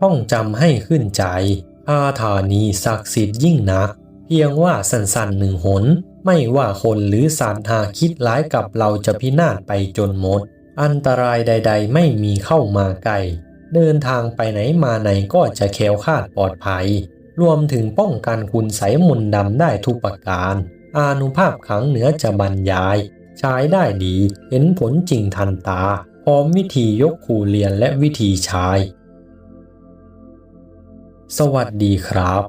ท่องจำให้ขึ้นใจคาถานี้ศักดิ์สิทธิ์ยิ่งนัก เพียงว่าสั้นๆหนึ่งหน ไม่ว่าคนหรือสัตว์หากคิดร้ายกับเราจะพินาศไปจนหมด อันตรายใด ๆ ไม่มีเข้ามาใกล้เดินทางไปไหนมาไหนก็จะแคล้วคลาดปลอดภัย รวมถึงป้องกันคุณไสยมนต์ดำได้ทุกประการ อานุภาพขังเหนือจะบรรยาย ใช้ได้ดี เห็นผลจริงทันตา พร้อมวิธียกขู่เรียนและวิธีใช้ สวัสดีครับ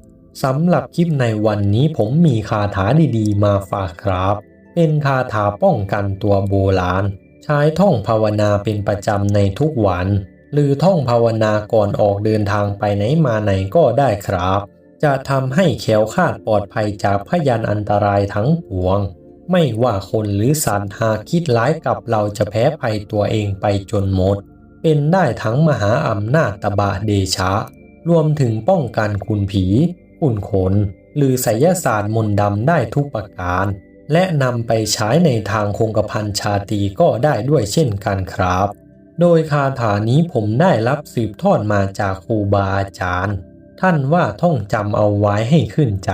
สำหรับคลิปในวันนี้ผมมีคาถาดีๆ มาฝากครับ เป็นคาถาป้องกันตัวโบราณ ใช้ท่องภาวนาเป็นประจำในทุกวัน หรือท่องภาวนาก่อนออกเดินทางไปไหนมาไหนก็ได้ครับ จะทำให้แขวคาดปลอดภัยจากพยานอันตรายทั้งปวง ไม่ว่าคนหรือสัตว์หากคิดร้ายกับเราจะแพ้ภัยตัวเองไปจนหมด เป็นได้ทั้งมหาอำนาจตบะเดชะ รวมถึงป้องกันคุณผี คุณขน หรือไสยศาสตร์มนต์ดำได้ทุกประการ และนำไปใช้ในทางคงกระพันชาตีก็ได้ด้วยเช่นกันครับ โดยคาถานี้ผมได้รับสืบทอดมาจากครูบาอาจารย์ ท่านว่าท่องจำเอาไว้ให้ขึ้นใจ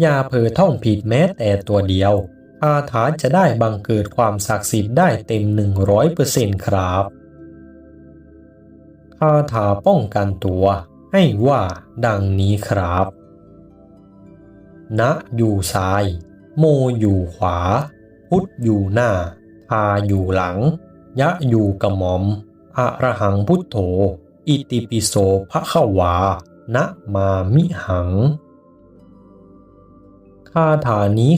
อย่าเผลอท่องผิดแม้แต่ตัวเดียวคาถาจะได้บังเกิดความศักดิ์สิทธิ์ได้เต็ม 100%ครับคาถาป้องกันตัว ให้ว่าดังนี้ครับ ณอยู่ซ้าย โมอยู่ขวา พุทธอยู่หน้า ทาอยู่หลัง ยะอยู่กระหม่อมอะระหังพุทโธ อิติปิโสภะคะวานะมามิหังคาถานี้